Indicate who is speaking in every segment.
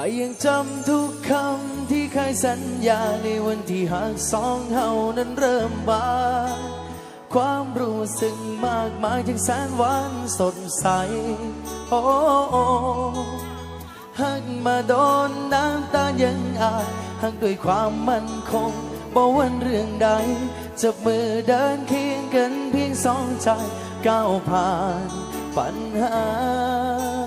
Speaker 1: ายังจำทุกคำที่เคยสัญญาในวันที่หากสองเฮานั้นเริ่มบานความรู้สึกมากมายจึงแสนหวานสดใส โอ้โอหักมาโดนน้ำตายังอาจหักด้วยความมั่นคงบ่วันเรื่องใดจับมือเดินเคียงกันเพียงสองใจก้าวผ่านปัญหา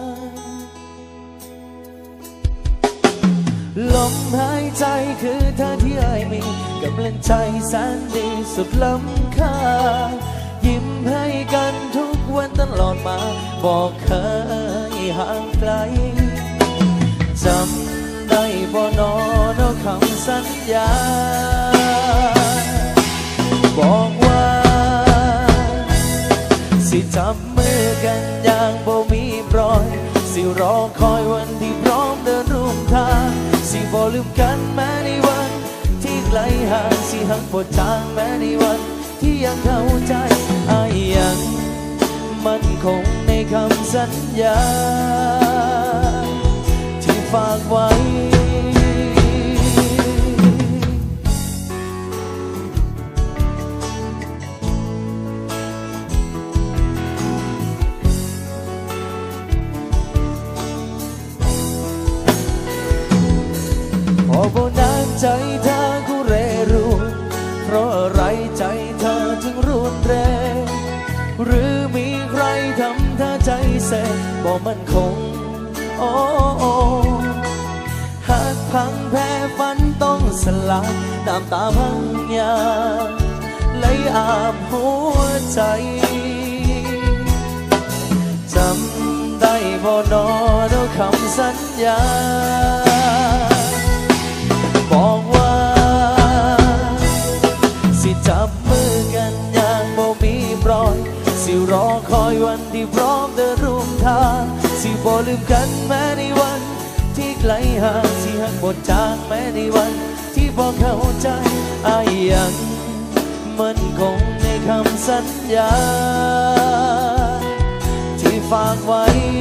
Speaker 1: ลมหายใจคือเธอที่ไอมีกำลังใจแสนดีสุดล้ำค่า ยิ้มให้กันทุกวันตลอดมา บอกเคยห่างไกลจำได้บ่นอนเอาคำสัญญา บอกว่า สิจับมือกันอย่างบ่มีปล่อย สิรอคอยวัน บ่ลืมกันแม้ในวัน ที่ไกลห่างสิหักปวดทางแม้ในวัน ที่ยังเข้าใจอายยังมันคงในคำสัญญา ที่ฝากไว้ บ่มันคง โอ้หากพังแพ้ฝันต้องสลายน้ำตาพังยาไหลอาบหัวใจจำได้บ่นอเราคำสัญญา บอกว่า สิจับมือกันอย่างบ่มีปล่อย สิรอคอยวันที่พร้อมเดินร่วมทางสิบ่ลืมกันแม้ในวัน ที่ไกลห่างสิหักบทจางแม้ในวัน ที่บอกเข้าใจอายยังมันคงในคำสัญญา ที่ฝากไว้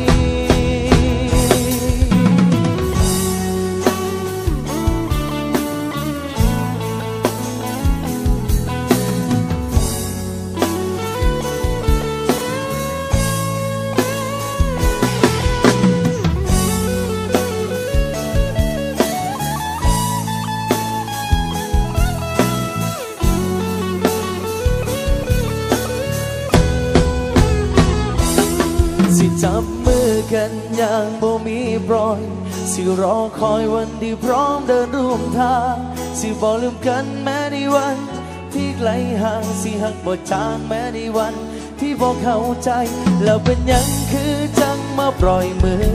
Speaker 1: สิจับมือกันอย่างบ่มีปล่อย สิรอคอยวันที่พร้อมเดินร่วมทางสิบ่ลืมกันแม้ในวัน ที่ไกลห่างสิหักบ่จางแม้ในวัน ที่บ่เข้าใจ แล้วเป็นยังคือจังมาปล่อยมือ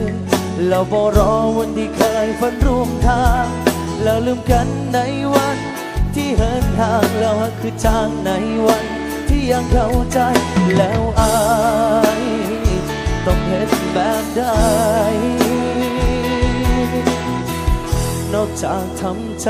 Speaker 1: แล้วบ่รอวันที่เคยฝันร่วมทาง แล้วลืมกันในวัน ที่เหินทางแล้วหักคือจางในวัน ที่ยังเข้าใจแล้วอายต้อ แบบใด นอกจากทำใจ